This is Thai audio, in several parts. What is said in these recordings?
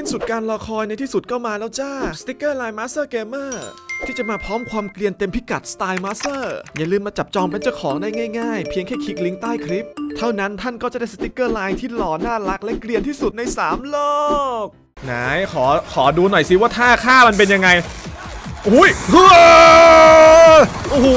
สิ้นสุดการรอคอยในที่สุดก็มาแล้วจ้า สติกเกอร์ลายมาสเตอร์เกมเมอร์ที่จะมาพร้อมความเกลียนเต็มพิกัดสไตล์มาสเตอร์อย่าลืมมาจับจองเป็นเจ้าของได้ง่ายๆ เพียงแค่คลิกลิงก์ใต้คลิป เท่านั้นท่านก็จะได้สติกเกอร์ลายที่หล่อน่ารักและเกลียนที่สุดใน 3 โลกไหนขอขอดูหน่อยสิว่าท่าฆ่ามันเป็นยังไงอุ้ยเฮ้ยโอ้โห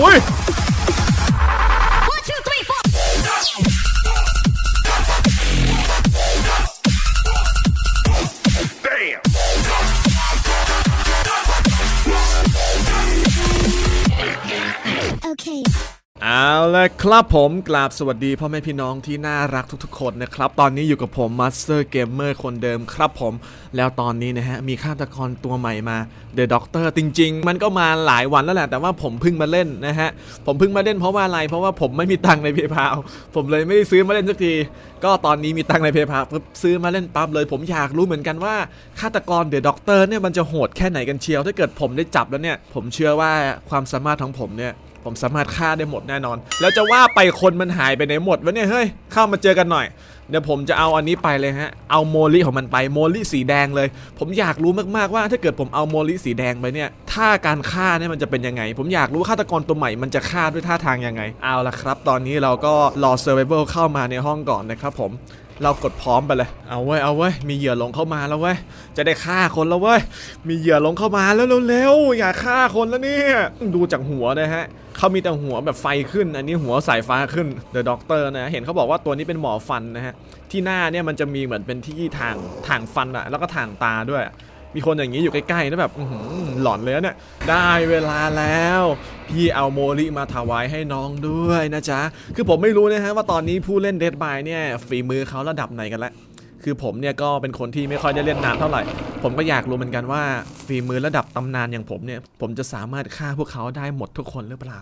ละครับผมกราบสวัสดีพ่อแม่พี่น้องที่น่ารักทุกๆ คนนะครับ ตอนนี้อยู่กับผม Master Gamer คนเดิมครับผม แล้วตอนนี้นะฮะ มีฆาตกรตัวใหม่มา The Doctor จริง ๆ มันก็มาหลายวันแล้วแหละ แต่ว่าผมเพิ่งมาเล่นนะฮะ ผมเพิ่งมาเล่นเพราะว่าอะไร เพราะว่าผมไม่มีตังค์ในเพย์พาผมเลยไม่ได้ซื้อมาเล่นสักที ก็ตอนนี้มีตังค์ในเพย์พาซื้อมาเล่นปั๊บเลย ผมอยากรู้เหมือนกันว่าฆาตกร The Doctor เนี่ยมันจะโหดแค่ไหนกันเชียวถ้าเกิดผมได้จับแล้วเนี่ยผมเชื่อว่าความสามารถของผมเนี่ย ผมสามารถฆ่าได้หมดแน่นอน แล้วจะว่าไปคนมันหายไปไหนหมดวะเนี่ยเฮ้ยเข้ามาเจอกันหน่อย เดี๋ยวผมจะเอาอันนี้ไปเลยฮะ เอาโมลิของมันไปโมลิสีแดงเลย ผมอยากรู้มากๆว่า ถ้าเกิดผมเอาโมลิสีแดงไปเนี่ยท่าการฆ่าเนี่ยมันจะเป็นยังไง ผมอยากรู้ฆาตกรตัวใหม่มันจะฆ่าด้วยท่าทางยังไง เอาละครับ ตอนนี้เราก็รอเซอร์ไ a เ a ิเข้ามาในห้องก่อนนะครับผมเรากดพร้อมไปเลย เอาเว้ย เอาเว้ย มีเหยื่อหลงเข้ามาแล้วเว้ย จะได้ฆ่าคนแล้วเว้ย มีเหยื่อหลงเข้ามาแล้วเร็วๆ อย่าฆ่าคนแล้วเนี่ย ดูจากหัวนะฮะ เขามีแต่หัวแบบไฟขึ้น อันนี้หัวสายฟ้าขึ้น The Doctor นะ เห็นเขาบอกว่าตัวนี้เป็นหมอฟันนะฮะ ที่หน้าเนี่ยมันจะมีเหมือนเป็นที่ทางทางฟันอะแล้วก็ทางตาด้วย มีคนอย่างนี้อยู่ใกล้ๆนะแบบอื้อหือหลอนเลยเนี่ยได้เวลาแล้ว พี่เอาโมลิมาถวายให้น้องด้วยนะจ๊ะ คือผมไม่รู้นะฮะว่าตอนนี้ผู้เล่นเดดบายเนี่ยฝีมือเขาระดับไหนกันแล้วคือผมเนี่ยก็เป็นคนที่ไม่ค่อยได้เล่นนานเท่าไหร่ ผมก็อยากรู้เหมือนกันว่าฝีมือระดับตำนานอย่างผมเนี่ย ผมจะสามารถฆ่าพวกเขาได้หมดทุกคนหรือเปล่า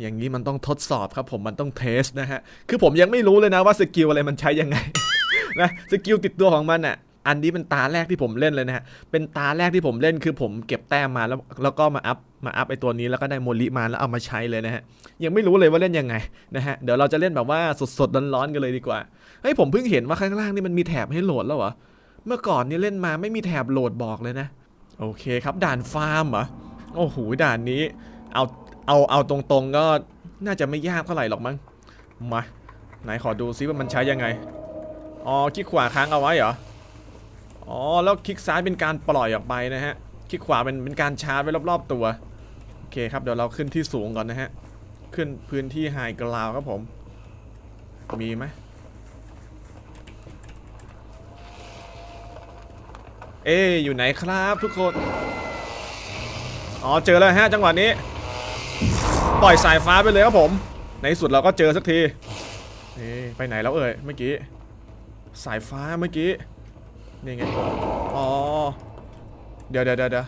อย่างนี้มันต้องทดสอบครับผมมันต้องเทสนะฮะ คือผมยังไม่รู้เลยนะว่าสกิลอะไรมันใช้ยังไงนะสกิลติดตัวของมันอะอันนี้เป็นตาแรกที่ผมเล่นเลยนะฮะ เป็นตาแรกที่ผมเล่นคือผมเก็บแต้มมาแล้วแล้วก็มาอัพมาอัพไอตัวนี้แล้วก็ได้โมลิมาแล้วเอามาใช้เลยนะฮะ ยังไม่รู้เลยว่าเล่นยังไงนะฮะ เดี๋ยวเราจะเล่นแบบว่าสดๆร้อนๆกันเลยดีกว่า เฮ้ยผมเพิ่งเห็นว่าข้างล่างนี่มันมีแถบให้โหลดแล้วเหรอ เมื่อก่อนนี่เล่นมาไม่มีแถบโหลดบอกเลยนะ โอเคครับด่านฟาร์มเหรอ โอ้โหด่านนี้ เอา เอาเอาตรงๆก็น่าจะไม่ยากเท่าไหร่หรอกมั้งมาไหนขอดูซิว่ามันใช้ยังไงอ๋อคลิกขวาค้างเอาไว้เหรออ๋อแล้วคลิกซ้ายเป็นการปล่อยออกไปนะฮะคลิกขวาเป็นเป็นการชาร์จไว้รอบๆตัวโอเคครับเดี๋ยวเราขึ้นที่สูงก่อนนะฮะขึ้นพื้นที่ไฮกราวครับผม มีไหมเอ๊อยู่ไหนครับทุกคน อ๋อ เจอแล้วฮะจังหวะนี้ ปล่อยสายฟ้าไปเลยครับผม ในที่สุดเราก็เจอสักทีเอ๊ะไปไหนแล้วเอ่ยเมื่อกี้ สายฟ้าเมื่อกี้นี่ไงอ๋อเดี๋ยวเดี๋ยวเดี๋ยว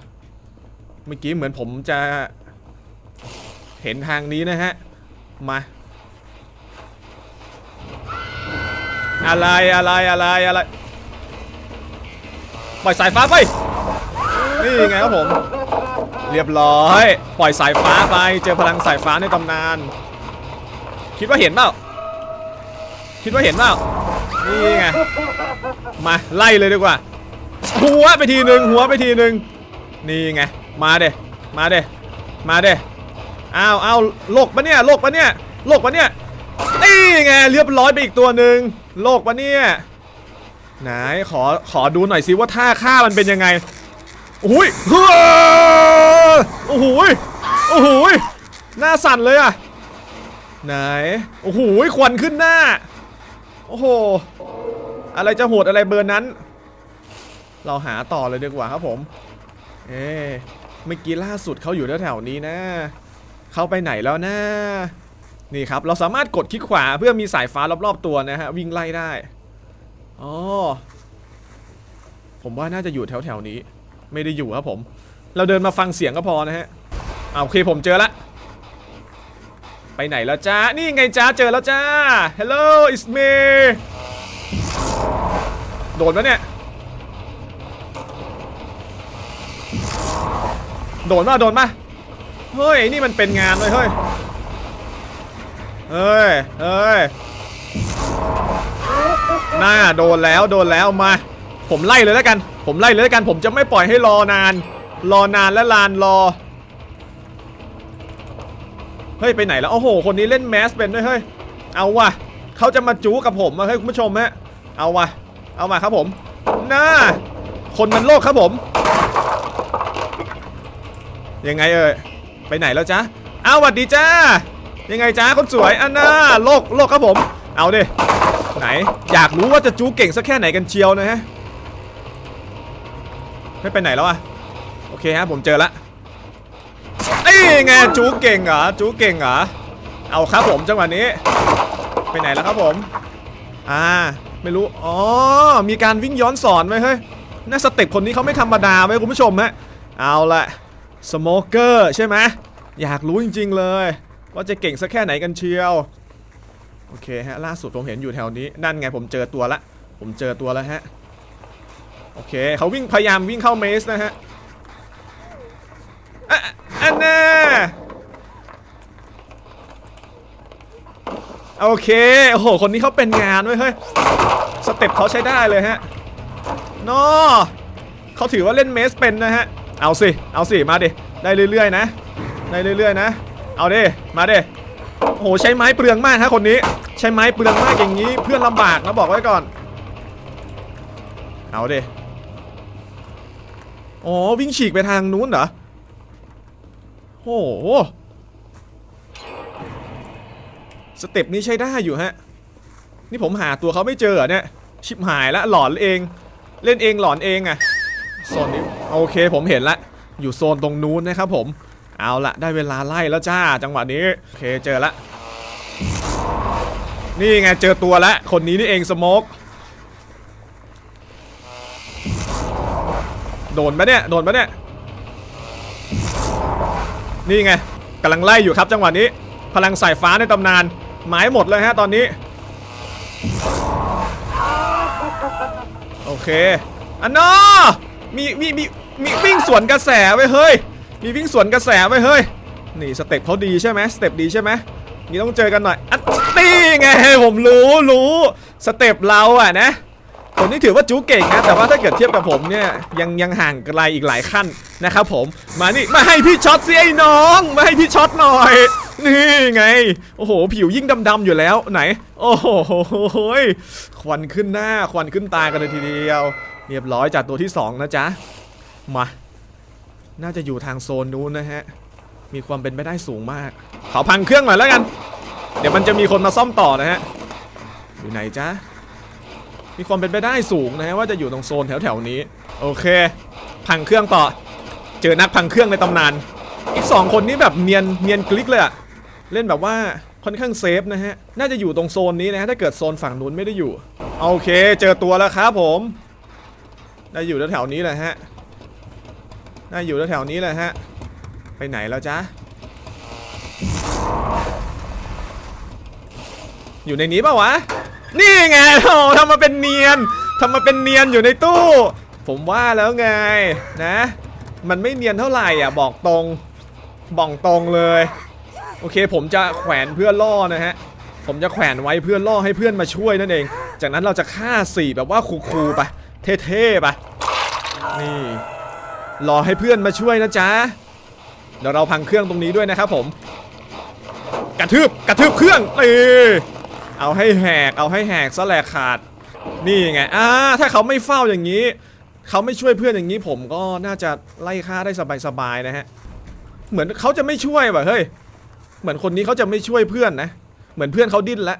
เมื่อกี้เหมือนผมจะเห็นทางนี้นะฮะ มา อะไรอะไรอะไรอะไร ปล่อยสายฟ้าไป นี่ไงครับผม เรียบร้อย ปล่อยสายฟ้าไป เจอพลังสายฟ้าในตำนาน คิดว่าเห็นเปล่า คิดว่าเห็นเปล่า นี่ไง มาไล่เลยดีกว่า หัวไปทีหนึ่งหัวไปทีหนึ่งนี่ไง มาเด้มาเด้มาเด้อ้าวอ้าวโลกปะเนี่ยโลกปะเนี่ยโลกปะเนี่ย นี่ไงเรียบร้อยไปอีกตัวหนึ่งโลกปะเนี่ย ไหนขอขอดูหน่อยสิว่าท่าฆ่ามันเป็นยังไงโอ้ยเฮ้ โอ้โหโอ้โหหน้าสั่นเลยอะไหนโอ้โหควันขึ้นหน้าโอ้โหอะไรจะโหดอะไรเบอร์นั้น เราหาต่อเลยดีกว่าครับผม เอ๊เมื่อกี้ล่าสุดเขาอยู่แถวๆนี้นะ เขาไปไหนแล้วนะนี่ครับ เราสามารถกดคลิกขวาเพื่อมีสายฟ้ารอบๆตัวนะฮะ วิ่งไล่ได้อ๋อผมว่าน่าจะอยู่แถวๆนี้ ไม่ได้อยู่ครับผม เราเดินมาฟังเสียงก็พอนะฮะเอาโอเคผมเจอละ ไปไหนแล้วจ้า นี่ไงจ้าเจอแล้วจ้า Hello it's me โดนปะเนี่ย โดนปะโดนปะเฮ้ยนี่มันเป็นงานเลยเฮ้ย เฮ้ย เฮ้ยน่าโดนแล้วโดนแล้วมา ผมไล่เลยแล้วกัน ผมไล่เลยแล้วกัน ผมจะไม่ปล่อยให้รอนาน รอนานและลานรอ เฮ้ย ไปไหนแล้ว โอ้โห คนนี้เล่นแมสเป็นด้วยเฮ้ย เอาว่ะเขาจะมาจู้กับผมอะเฮ้ยคุณผู้ชมฮะ เอาว่ะ เอามาครับผมน่าคนมันโลกครับผม ยังไงเอ่ย ไปไหนแล้วจ๊ะอ้าวสวัสดีจ้า ยังไงจ้าคนสวยอันน่าโลกโลกครับผม เอาดิ ไหน อยากรู้ว่าจะจู้เก่งสักแค่ไหนกันเชียวนะฮะ ไม่ไปไหนแล้วอะ เคฮะผมเจอละไอ้ไงจูเก่งเหรอจูเก่งเหรอเอาครับผมจังหวะนี้ไปไหนแล้วครับผม อ่า ไม่รู้ อ๋อ มีการวิ่งย้อนสอนไว้เฮ้ย น่าสเต็ปคนนี้เขาไม่ธรรมดาไว้คุณผู้ชมฮะ เอาละสโมเกอร์ใช่ไหม อยากรู้จริง ๆ เลย ว่าจะเก่งสักแค่ไหนกันเชียว โอเคฮะ ล่าสุดผมเห็นอยู่แถวนี้ นั่นไงผมเจอตัวละ ผมเจอตัวแล้วฮะ โอเค เขาวิ่งพยายามวิ่งเข้าเมสนะฮะ อะอันน่าโอเค โอ้โห คนนี้เขาเป็นงานเว้ยเฮ้ย สเต็ปเขาใช้ได้เลยฮะนอเขาถือว่าเล่นเมสเป็นนะฮะ เอาสิ เอาสิ มาดิ ได้เรื่อยๆนะ ได้เรื่อยๆนะ เอาดิ มาดิ โอ้โห ใช้ไม้เปลืองมากฮะคนนี้ ใช้ไม้เปลืองมากอย่างนี้ เพื่อนลำบากนะบอกไว้ก่อน เอาดิ อ๋อ วิ่งฉีกไปทางนู้นเหรอ โอ้โหสเต็ปนี้ใช้ได้อยู่ฮะ นี่ผมหาตัวเขาไม่เจอเนี่ย ชิบหายละหลอนเอง เล่นเองหลอนเองอะโซนนี้โอเคผมเห็นละ อยู่โซนตรงนู้นนะครับผม เอาละได้เวลาไล่แล้วจ้าจังหวะนี้ โอเคเจอละ นี่ไงเจอตัวละ คนนี้นี่เองสโมกโดนปะเนี่ย โดนปะเนี่ย นี่ไงกำลังไล่อยู่ครับจังหวะนี้ พลังสายฟ้าในตำนาน หมายหมดเลยฮะตอนนี้ โอเคอันนอมีมีมีมีวิ่งสวนกระแสไว้เฮ้ย มีวิ่งสวนกระแสไว้เฮ้ย นี่สเต็ปเขาดีใช่ไหมสเต็ปดีใช่ไหมนี่ต้องเจอกันหน่อยอันนี่ไงผมรู้รู้สเต็ปเราอะนะ ผมนี่ถือว่าจูเก่งนะ แต่ว่าถ้าเกิดเทียบกับผมเนี่ย ยังยังห่างไกลอีกหลายขั้นนะครับผม มานี่ มาให้พี่ช็อตสิไอ้น้อง มาให้พี่ช็อตหน่อย นี่ไง โอ้โห ผิวยิ่งดำๆอยู่แล้วไหน โอ้โหควันขึ้นหน้า ควันขึ้นตากันเลยทีเดียว เรียบร้อยจากตัวที่สองนะจ๊ะ มา น่าจะอยู่ทางโซนนู้นนะฮะ มีความเป็นไปได้สูงมาก ขอพังเครื่องหน่อยแล้วกัน เดี๋ยวมันจะมีคนมาซ่อมต่อนะฮะ อยู่ไหนจ๊ะ มีความเป็นไปได้สูงนะฮะว่าจะอยู่ตรงโซนแถวๆนี้ โอเค พังเครื่องต่อ เจอนักพังเครื่องในตำนาน อีกสองคนนี้แบบเนียนเนียนกลิกเลยอะเล่นแบบว่าค่อนข้างเซฟนะฮะ น่าจะอยู่ตรงโซนนี้นะฮะถ้าเกิดโซนฝั่งนู้นไม่ได้อยู่ โอเค เจอตัวแล้วครับผม ได้อยู่แถวๆนี้แหละฮะ ได้อยู่แถวๆนี้แหละฮะ ไปไหนแล้วจ๊ะ อยู่ในนี้ปะวะ นี่ไงโอ้ทำมาเป็นเนียนทำมาเป็นเนียนอยู่ในตู้ ผมว่าแล้วไงนะ มันไม่เนียนเท่าไหร่อะบอกตรงบอกตรงเลย โอเค ผมจะแขวนเพื่อล่อนะฮะผมจะแขวนไว้เพื่อล่อให้เพื่อนมาช่วยนั่นเอง จากนั้นเราจะฆ่าสี่แบบว่าคูลๆไปเท่ๆไปนี่รอให้เพื่อนมาช่วยนะจ๊ะเดี๋ยวเราพังเครื่องตรงนี้ด้วยนะครับผม กระทืบกระทืบเครื่องเออ เอาให้แหกเอาให้แหกซะแหลกขาด นี่ไงอ่าถ้าเขาไม่เฝ้าอย่างนี้ เขาไม่ช่วยเพื่อนอย่างนี้ผมก็น่าจะไล่ฆ่าได้สบายๆนะฮะ เหมือนเขาจะไม่ช่วยว่ะเฮ้ย เหมือนคนนี้เขาจะไม่ช่วยเพื่อนนะ เหมือนเพื่อนเขาดิ้นแล้ว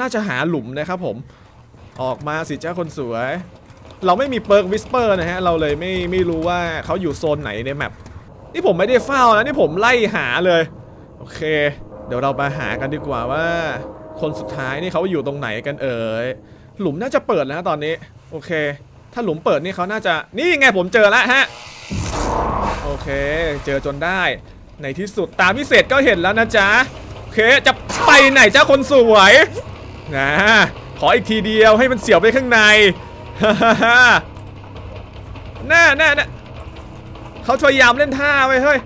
น่าจะหาหลุมนะครับผม ออกมาสิจ้าคนสวย เราไม่มีเปิร์กวิสเปอร์นะฮะ เราเลยไม่ไม่รู้ว่าเขาอยู่โซนไหนในแมป นี่ผมไม่ได้เฝ้านะนี่ผมไล่หาเลย โอเค เดี๋ยวเรามาหากันดีกว่าว่า คนสุดท้ายนี่เขาอยู่ตรงไหนกันเอ่ยหลุมน่าจะเปิดแล้วตอนนี้ โอเค ถ้าหลุมเปิดนี่เขาน่าจะนี่ไงผมเจอแล้วฮะโอเค เจอจนได้ ในที่สุดตามพิเศษก็เห็นแล้วนะจ๊ะโอเคจะไปไหนจ้าคนสวยนะขออีกทีเดียวให้มันเสียวไปข้างในฮ่าฮ่าฮ่าน่าน่าน่าเขาพยายามเล่นท่าไว้เฮ้ย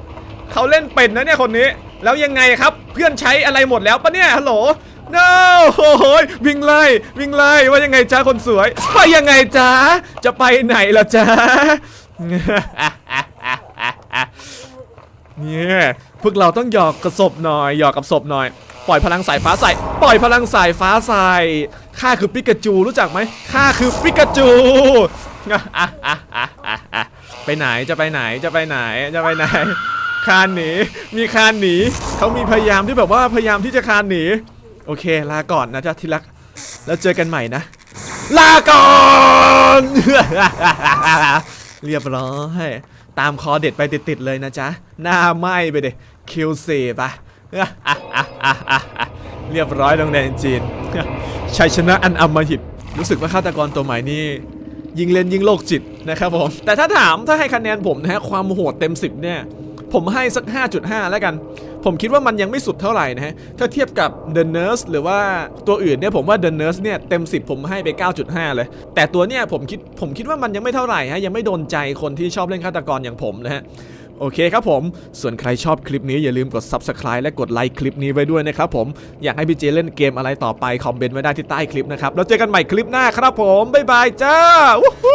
เขาเล่นเป็นนะเนี่ยคนนี้ แล้วยังไงครับ เพื่อนใช้อะไรหมดแล้วปะเนี่ยฮัลโหล no โอ้โหวิ่งไล่วิ่งไล่ว่ายังไงจ้าคนสวยว่ายังไงจ้าจะไปไหนล่ะจ้าเนี่ยพวกเราต้องหยอกกระสบหน่อยหยอกกับศพหน่อย ปล่อยพลังสายฟ้าใส่ ปล่อยพลังสายฟ้าใส่ข้าคือปิกาจูรู้จักไหมข้าคือปิกาจูไปไหนจะไปไหนจะไปไหนจะไปไหน คานหนี มีคานหนี เขามีพยายามที่แบบว่าพยายามที่จะคานหนี โอเค ลาก่อนนะจ๊ะที่รัก แล้วเจอกันใหม่นะ ลาก่อน เรียบร้อย ตามคอเด็ดไปติดๆเลยนะจ๊ะ หน้าไหม้ไปเด็คิวซีปะเรียบร้อยโรงแรมจีน ชัยชนะอันอำมหิต รู้สึกว่าฆาตกรตัวใหม่นี่ยิงเล่นยิงโลกจิตนะครับผม แต่ถ้าถามถ้าให้คะแนนผมนะฮะความโหดเต็ม 10 เนี่ย ผมให้สัก 5.5 แล้วกัน ผมคิดว่ามันยังไม่สุดเท่าไหร่นะฮะ ถ้าเทียบกับ The Nurse หรือว่าตัวอื่นเนี่ยผมว่า The Nurse เนี่ยเต็ม 10 ผมให้ไป 9.5 เลย แต่ตัวเนี่ยผมคิดผมคิดว่ามันยังไม่เท่าไหร่ฮะยังไม่โดนใจคนที่ชอบเล่นฆาตกรอย่างผมนะฮะโอเคครับผม ส่วนใครชอบคลิปนี้อย่าลืมกด Subscribe และกดไลค์คลิปนี้ไว้ด้วยนะครับผม อยากให้พี่เจเล่นเกมอะไรต่อไป คอมเมนต์ไว้ได้ที่ใต้คลิปนะครับ แล้วเจอกันใหม่คลิปหน้าครับผม บ๊ายบายจ้าวู้